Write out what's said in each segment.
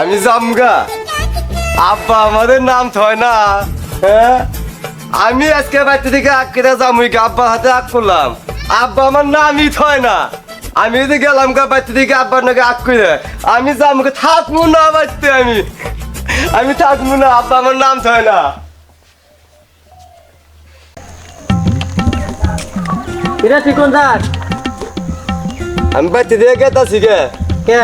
আমি জামগা আব্বা আমাদের নাম থয় না। হ্যাঁ? আমি আজকে বাড়িতে থেকে আগ কেটে জামুই আব্বার হাতে আগ করলাম। আব্বা আমার নামই থয় না। আমি যদি গেলাম গা বাড়িতে থেকে আব্বার নাকি আগ করে আমি জামুকে থাকব না বাড়িতে আমি। আমি থাকব না আব্বা আমার নাম থয় না। এটা ঠিক কোন আমি বাড়িতে দিয়ে গেতাছি গে। কে?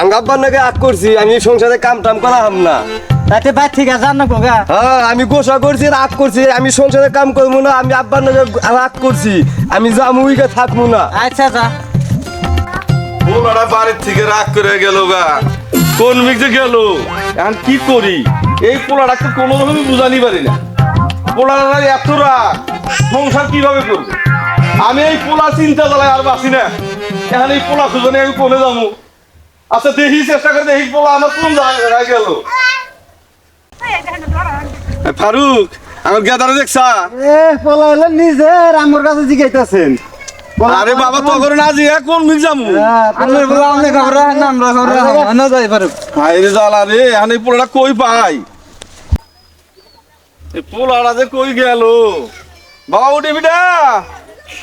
আমি নাকি আগ করছি আমি সংসারে কাম টাম করা হাম না। তাতে বাদ ঠিক আছে না কোগা হ্যাঁ আমি গোসা করছি রাগ করছি আমি সংসারে কাম করব না আমি আব্বার নাকি রাগ করছি আমি জামুইকে থাকব না। আচ্ছা যা। পোলাটা বাড়ির থেকে রাগ করে গেল গা। কোন মিকে গেল? এখন কি করি? এই পোলাটাকে কোনো রকমই বুঝানি পারি না। পোলাটার এত রাগ। সংসার কীভাবে করবে? আমি এই পোলা চিন্তা জ্বালাই আর বাঁচি না। এখন এই পোলা সুজনে আমি কোনে যাব? আচ্ছা দেখি চেষ্টা করে দেখি পোলা আমার কোন জায়গায় গেল। ফারুক আমার গেদারে দেখছা? এ পোলা হলো নিজের আমার কাছে জিগাইতাছেন। আরে বাবা তো করে না যে কোন যাব? আমরা বলা আমরা খবর না আমরা খবর না যাই আরে জ্বালা রে এখন এই পোলাটা কই পাই এই পোলাটা যে কই গেল? বাবা উঠে বিটা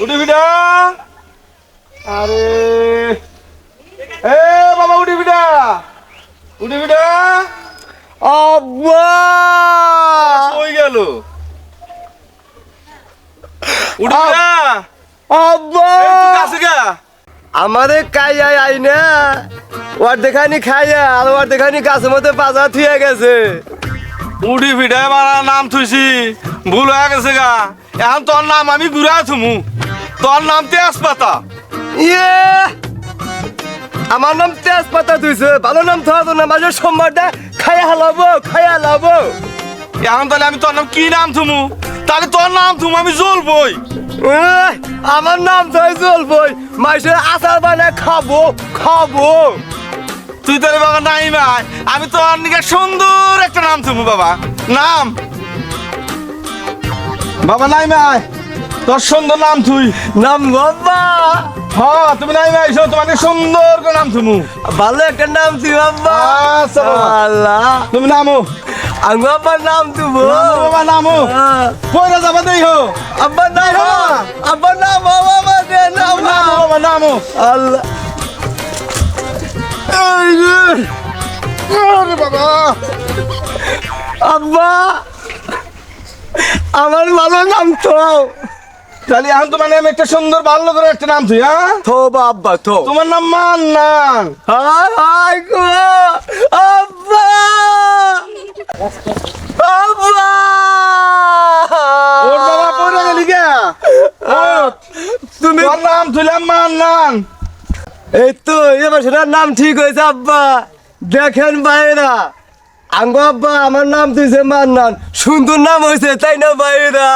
উঠে বিটা। আরে এ উঠে বিটা। আব্বা! কই গেল। উঠে বিটা। আব্বা! কাছে গা। আমাদের কাইয়া আই না। ওর দেখানি খাইয়া আর ওর দেখানি গাছের মধ্যে বাজা থুয়ে গেছে। উঠি ফিটাই মারা নাম থুইছি। ভুল হয়ে গেছে গা। এখন তোর নাম আমি ঘুরা থুমু। তোর নাম তেজপাতা। ইয়ে! আমার নাম তেজপাতা তুইছে ভালো নাম থাকা না মাঝে সোমবারটা খাইয়া হালাবো খাইয়া হালাবো এখন তাহলে আমি তোর নাম কি নাম থুমু তাহলে তোর নাম থুমু আমি জ্বলবই। আমার নাম তাই চলবই মাইসের আচার বানায় খাব খাব। তুই তাহলে বাবা নাই ভাই আমি তোর নিকে সুন্দর একটা নাম থুমু বাবা নাম। বাবা নাই ভাই তোর সুন্দর নাম তুই। নাম বাবা। হ্যাঁ তুমি নাই ভাই শোন তোমাকে সুন্দর করে নাম থুমু ভালো একটা নাম আচ্ছা আল্লাহ। তুমি নামো। নাম তুব নামো বাবা নামো। পয়লা যাবা দেই হো আব্বার নাম আব্বার নাম হো, বাবা দে নাম। নামো বাবা নামো আল্লাহ। বাবা। আব্বা আমার ভালো নাম তো। তাহলে এখন তোমার নাম একটা সুন্দর ভালো করে একটা নাম তুই হ্যাঁ? থো বাবা থো। তোমার নাম মান্নান হাই হাই গো আব্বা। আব্বা। ওর বাবা পড়ে গেলি কে তুমি তোর নাম তুইলাম মান্নান এই তো এবার সেটার নাম ঠিক হয়েছে আব্বা। দেখেন বাইরা। আঙ্গো আব্বা আমার নাম তুইছে মান্নান সুন্দর নাম হয়েছে তাই না বাইরা